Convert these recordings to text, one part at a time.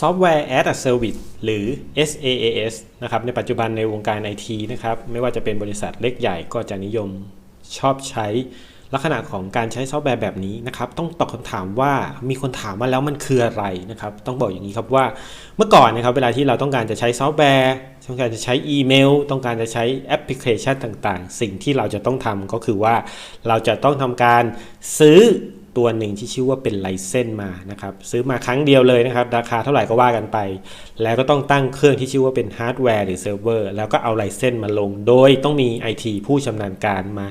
Software as a Service หรือ SaaS นะครับในปัจจุบันในวงการ IT นะครับไม่ว่าจะเป็นบริษัทเล็กใหญ่ก็จะนิยมชอบใช้ลักษณะของการใช้ซอฟต์แวร์แบบนี้นะครับ ต้องตอบคำถามว่ามีคนถามมาแล้วมันคืออะไรนะครับ ต้องบอกอย่างนี้ครับว่าเมื่อก่อนนะครับ เวลาที่เราต้องการจะใช้ซอฟต์แวร์ ต้องการจะใช้อีเมล ต้องการจะใช้แอปพลิเคชันต่างๆ สิ่งที่เราจะต้องทำก็คือว่าเราจะต้องทำการซื้อ ตัวหนึ่งที่ชื่อว่าเป็นไลเซนมานะครับซื้อมาครั้งเดียวเลยนะครับ ราคาเท่าไหร่ก็ว่ากันไป แล้วก็ต้องตั้งเครื่องที่ชื่อว่าเป็นฮาร์ดแวร์หรือเซิร์ฟเวอร์แล้วก็เอาไลเซนมาลง โดยต้องมี IT ผู้ชำนาญการมา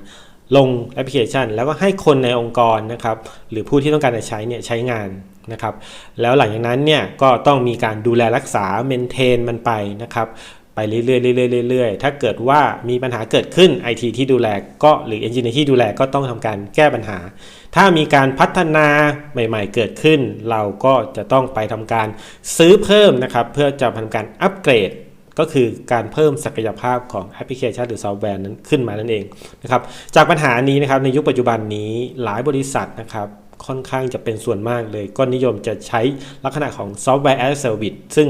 ลงแอปพลิเคชัน แล้วก็ให้คนในองค์กรนะครับหรือผู้ที่ต้องการจะใช้เนี่ยใช้งานนะครับแล้วหลังจากนั้นเนี่ยก็ต้องมีการดูแลรักษาเมนเทนมันไปนะครับ ไปเรื่อยๆเรื่อยๆเรื่อยๆถ้าเกิดว่ามีปัญหาเกิดขึ้น IT ที่ดูแลก็หรือ Engineer ที่ดูแลก็ต้องทำการแก้ปัญหา ถ้ามีการพัฒนาใหม่ ๆ เกิดขึ้น เราก็จะต้องไปทำการซื้อเพิ่มนะครับ เพื่อจะทำการอัปเกรดก็คือการเพิ่มศักยภาพของแอปพลิเคชันหรือซอฟต์แวร์นั้นขึ้นมานั่นเองนะครับ จากปัญหานี้นะครับในยุคปัจจุบันนี้หลายบริษัทนะครับค่อนข้างจะเป็นส่วนมากเลย ก็นิยมจะใช้ลักษณะของซอฟต์แวร์ as a service ซึ่ง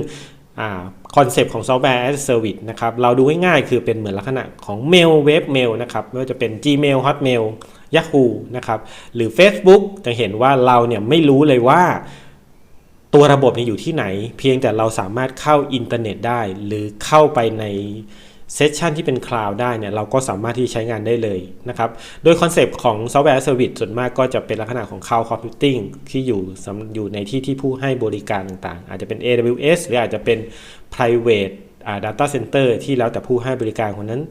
คอนเซปต์ของซอฟต์แวร์ as a service นะครับ เราดูง่ายๆ คือเป็นเหมือนลักษณะของเมลเว็บเมลนะครับ ไม่ว่าจะเป็น Gmail Hotmail Yahoo นะครับ หรือ Facebook จะเห็นว่าเราเนี่ยไม่รู้เลยว่าตัวระบบเนี่ยอยู่ที่ไหน เพียงแต่เราสามารถเข้าอินเทอร์เน็ตได้ หรือเข้าไปใน เซสชันที่เป็นคลาวด์ได้เนี่ยเราก็สามารถที่ใช้งานได้เลยนะครับโดยคอนเซปต์ของซอฟต์แวร์เซอร์วิสส่วนมากก็จะเป็นลักษณะของคลาวด์คอมพิวติ้งที่อยู่อยู่ในที่ที่ผู้ให้บริการต่างๆ อาจจะเป็น AWS หรืออาจจะเป็น private data center ที่แล้วแต่ผู้ให้บริการคนนั้น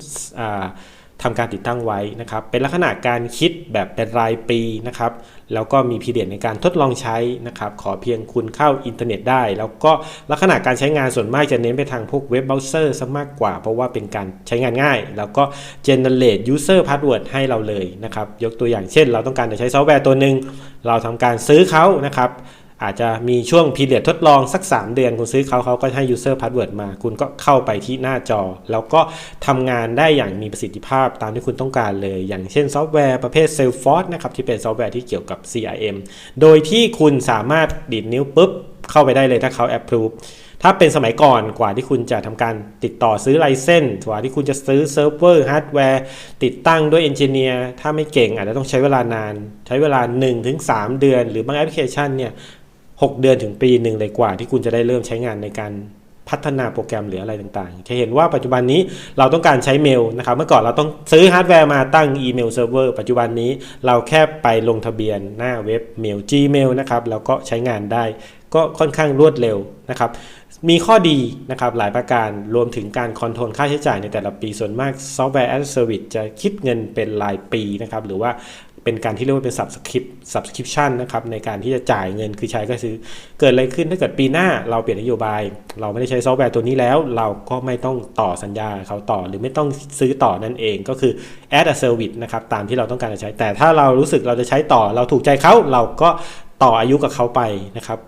ทำการติดตั้งไว้นะครับ เป็นลักษณะการคิดแบบเป็นรายปีนะครับ แล้วก็มีพีเดียในการทดลองใช้นะครับ ขอเพียงคุณเข้าอินเทอร์เน็ตได้ แล้วก็ลักษณะการใช้งานส่วนมากจะเน้นไปทางพวกเว็บเบราว์เซอร์ซะมากกว่า เพราะว่าเป็นการใช้งานง่าย แล้วก็ generate user password ให้เราเลยนะครับ ยกตัวอย่างเช่น เราต้องการจะใช้ซอฟต์แวร์ตัวหนึ่ง เราทำการซื้อเขานะครับ อาจจะมีช่วงพีเรียดทดลองสัก 3 เดือน คุณซื้อเขาเขาก็ให้ user password มา คุณก็เข้าไปที่หน้าจอ แล้วก็ทำงานได้อย่างมีประสิทธิภาพตามที่คุณต้องการเลย อย่างเช่นซอฟต์แวร์ประเภท Salesforce นะครับที่เป็นซอฟต์แวร์ที่เกี่ยวกับ CRM โดยที่คุณสามารถดีดนิ้วปุ๊บเข้าไปได้เลยถ้าเขา approve ถ้าเป็นสมัยก่อนกว่าที่คุณจะทำการติดต่อซื้อไลเซนส์กว่าที่คุณจะซื้อเซิร์ฟเวอร์ฮาร์ดแวร์ติดตั้งด้วยเอนจิเนียร์ถ้าไม่เก่งอาจจะต้องใช้เวลานาน ใช้เวลา 1-3 เดือน หรือบางแอปพลิเคชันเนี่ย 6 เดือนถึงปีหนึ่งเลยกว่า ที่คุณจะได้เริ่มใช้งานในการพัฒนาโปรแกรมหรืออะไรต่างๆ จะเห็นว่าปัจจุบันนี้เราต้องการใช้เมลนะครับ เมื่อก่อนเราต้องซื้อฮาร์ดแวร์มาตั้งอีเมลเซิร์ฟเวอร์ปัจจุบันนี้เราแค่ไปลงทะเบียนหน้าเว็บเมล Gmail นะครับ แล้วก็ใช้งานได้ก็ค่อนข้างรวดเร็วนะครับ มีข้อดีนะครับหลายประการรวมถึงการคอนโทรลค่าใช้จ่ายในแต่ละปีส่วนมากซอฟต์แวร์ as a service จะคิดเงินเป็นรายปีนะครับ หรือว่า เป็นการที่เรียกว่าเป็น subscrip subscription นะครับในการที่จะจ่ายเงินคือใช้ก็ซื้อ เกิดอะไรขึ้นถ้าเกิดปีหน้าเราเปลี่ยนนโยบาย เราไม่ได้ใช้ซอฟต์แวร์ตัวนี้แล้ว เราก็ไม่ต้องต่อสัญญาเขาต่อหรือไม่ต้องซื้อต่อนั่นเองก็คือ as a service นะครับตามที่เราต้องการจะใช้ แต่ถ้าเรารู้สึกเราจะใช้ต่อเราถูกใจเขาเราก็ต่ออายุกับเขาไปนะครับ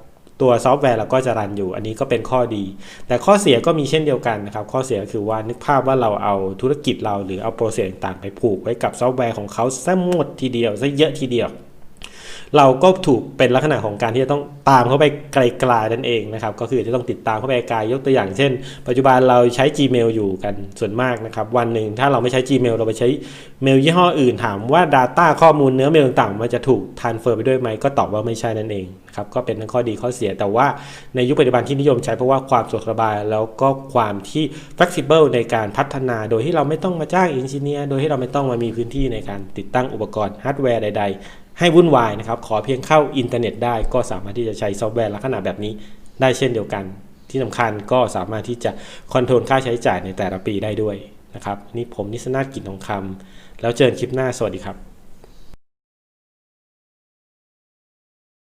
ตัวซอฟต์แวร์เราก็จะรันอยู่ อันนี้ก็เป็นข้อดี แต่ข้อเสียก็มีเช่นเดียวกันนะครับ ข้อเสียคือว่านึกภาพว่าเราเอาธุรกิจเราหรือเอาโปรเซสต่างๆไปผูกไว้กับซอฟต์แวร์ของเขาซะหมดทีเดียวซะเยอะทีเดียว เราก็ถูกเป็นลักษณะของการที่จะต้องตามเข้าไปไกลๆนั่นเองนะครับ ก็คือจะต้องติดตามเข้าไปไกลยกตัวอย่างเช่น ปัจจุบันเราใช้ Gmail อยู่กันส่วนมากนะครับ วันหนึ่งถ้าเราไม่ใช้ Gmail เราไปใช้เมลยี่ห้ออื่นถามว่า Data ข้อมูลเนื้อเมลต่างๆมันจะถูกทานเฟอร์ไปด้วยไหมก็ตอบว่าไม่ใช่นั่นเองครับก็เป็นทั้งข้อดีข้อเสียแต่ว่าในยุคปัจจุบันที่นิยมใช้เพราะว่าความสะดวกสบาย แล้วก็ความที่ flexible ในการพัฒนา โดยที่เราไม่ต้องมาจ้างอินจิเนียร์โดยที่เราไม่ต้องมามีพื้นที่ในการติดตั้งอุปกรณ์ฮาร์ดแวร์ใด ๆ ให้วุ่นวายนะครับ ขอเพียงเข้าอินเทอร์เน็ตได้ก็สามารถที่จะใช้ซอฟต์แวร์ลักษณะแบบนี้ได้เช่นเดียวกัน ที่สำคัญก็สามารถที่จะคอนโทรลค่าใช้จ่ายในแต่ละปีได้ด้วยนะครับนี่ผมนิสนาถกิจทองคำแล้วเจอกันคลิปหน้าสวัสดีครับ